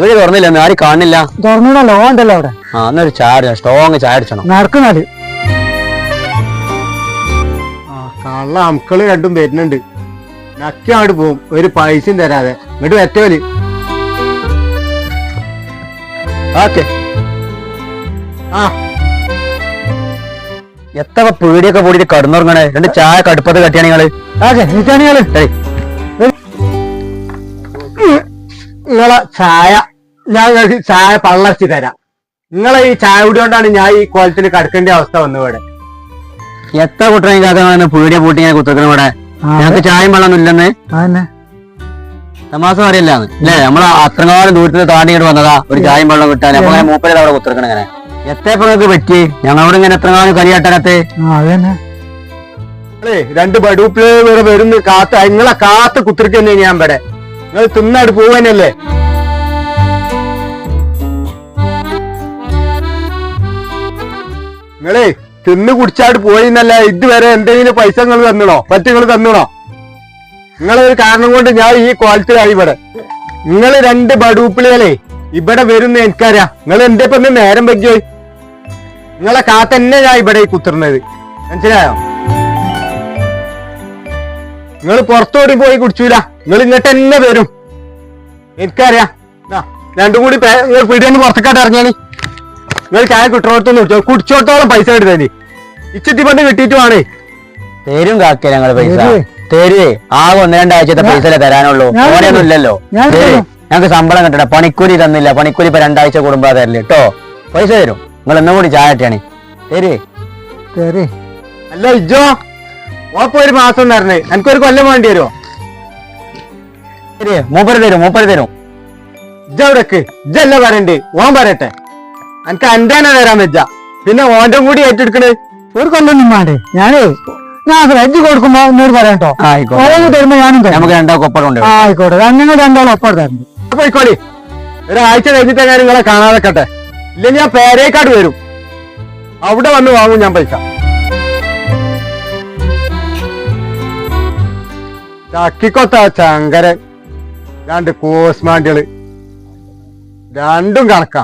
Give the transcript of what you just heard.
വീട് തുറന്നില്ല ആരും കാണില്ല തുറന്നിടല്ലോ ഉണ്ടല്ലോ അവിടെ. ആ എന്നൊരു ചായ സ്ട്രോങ് ചായ അടിച്ചണം. നടക്കുന്നാൽ. ആ കള്ള അമക്കൾ രണ്ടും വരുന്നുണ്ട്. നക്കി അങ്ങോട്ട് പോവും ഒരു പൈസയും തരാതെ. ഇങ്ങോട്ട് വെറ്റവൽ ഓക്കെ. ആ. എത്ര പീടിയൊക്കെ കൂടിയിട്ട് കടന്നുറങ്ങണേ? രണ്ട് ചായ കടുപ്പത്ത് കട്ടിയാണ് നിങ്ങൾ. ഓക്കെ നിൽക്കാണികൾ ഏയ്, നിങ്ങളെ ചായ ഞാൻ നിങ്ങൾക്ക് ചായ പള്ളർത്തി തരാം. നിങ്ങളെ ഈ ചായ കുടി കൊണ്ടാണ് ഞാൻ ഈ കോലത്തിൽ കടക്കേണ്ട അവസ്ഥ വന്നു ഇവിടെ എത്ര കുട്ടനെ കാക്കാണ് പീടിയ പൂട്ടി ഞാൻ കുത്തിക്കണം ഇവിടെ. ഞങ്ങൾക്ക് ചായയും വെള്ളമൊന്നും ഇല്ലെന്ന്. തമാസം അറിയില്ല അല്ലേ? നമ്മൾ അത്രകാലം ദൂരത്തിൽ താണ്ടി ഇങ്ങോട്ട് വന്നതാ. ഒരു ചായയും വെള്ളം കിട്ടാൻ. അപ്പൊ അങ്ങനെ മൂപ്പരത് അവിടെ കുത്തിറക്കണം ഇങ്ങനെ. എത്രയപ്പോ നിങ്ങൾക്ക് പറ്റി? ഞങ്ങളോട് ഇങ്ങനെ എത്രകാലം കരിയാട്ടകത്ത് ആ അതന്നെ. നിങ്ങളേ രണ്ട് ബഡൂപ്പിൽ വരെ വരുന്ന കാത്ത് നിങ്ങളെ കാത്ത് കുത്തിരിക്കുന്നേ ഞാൻ ഇവിടെ. നിങ്ങൾ തിന്നാട് പോവാനല്ലേ നിങ്ങളേ തിന്ന് പോയി പോയിന്നല്ല ഇതുവരെ എന്തെങ്കിലും പൈസ നിങ്ങൾ തന്നണോ? പറ്റി നിങ്ങൾ തന്നണോ? നിങ്ങളെ ഒരു കാരണം കൊണ്ട് ഞാൻ ഈ ക്വാളിറ്റിയിലായി ഇവിടെ. നിങ്ങൾ രണ്ട് ബഡൂപ്പിളികളെ ഇവിടെ വരുന്ന എനിക്കറിയാം നിങ്ങൾ എന്റെ ഇപ്പൊ നേരം പറ്റിയോ നിങ്ങളെ കാത്തന്നെ ഞാൻ ഇവിടെ ഈ കുത്തിർന്നത്. മനസ്സിലായോ? നിങ്ങൾ പുറത്തോടി പോയി കുടിച്ചൂല. നിങ്ങൾ ഇങ്ങോട്ട് തന്നെ വരും. എനിക്കറിയാം രണ്ടും കൂടി നിങ്ങൾ പുറത്തേക്കാട്ട് ഇറങ്ങിയാണി. നിങ്ങൾ ചായ കിട്ടണോടത്തൊന്നും കുടിച്ചോ കുടിച്ചോടത്തോളം പൈസ എടുത്തേ ഇച്ചിത്തി പണ്ട് കിട്ടിയിട്ട് വേണേ തരും കാക്ക ഞങ്ങൾ പൈസ. തരുവേ. തരുവേ. ആകെ ഒന്ന് രണ്ടാഴ്ചത്തെ പൈസ തരാനുള്ളൂ. ഓനെയൊന്നും ഇല്ലല്ലോ. തരും. തരും. ഞങ്ങൾക്ക് ശമ്പളം കിട്ടണം പണിക്കൂലി തന്നില്ല. പണിക്കൂലി ഇപ്പൊ രണ്ടാഴ്ച കൂടുമ്പോ തരില്ല കേട്ടോ. പൈസ തരും. നിങ്ങൾ ഇന്നും കൂടി ചായ ഇട്ടാണ് തരേ ശരി അല്ല ഇജോ ഓപ്പോ ഒരു മാസം തരണേ എനിക്കൊരു കൊല്ലം വേണ്ടി വരുമോ തരേ മൂപ്പര് തരും. മൂപ്പര് തരും. ഇജവിടക്ക് ഇജല്ല പറയണ്ടേ ഓൻ പറയട്ടെ എനിക്ക് തന്നെ തരാൻ വെച്ച പിന്നെ ഓന്റെ കൂടി ഏറ്റെടുക്കണേ? ഒരു കൊല്ലൊന്നും വേണ്ടേ ഞാനേ ഞാൻ ഫ്രഞ്ച് കൊടുക്കുമ്പോ എന്നോട് പറയാട്ടോ കേട്ടോ ഓരോന്ന് തരുമ്പോ ഞാനും നമുക്ക് രണ്ടാൾക്ക് ഒപ്പം ഉണ്ട് ആയിക്കോട്ടെ. അങ്ങനെ രണ്ടാളും ഒപ്പം തരുന്നു പോയിക്കോളി ഒരാഴ്ച കഴിഞ്ഞിട്ട് ഞാൻ നിങ്ങളെ കാണാതെക്കട്ടെ. ഇല്ലെങ്കിൽ ഞാൻ പേരേക്കാട് വരും. അവിടെ വന്ന് വാങ്ങും ഞാൻ പൈസ. ചക്കിക്കൊത്ത ചങ്കരൻ രണ്ട് കോസ്മാണ്ടികൾ രണ്ടും കണക്കാ.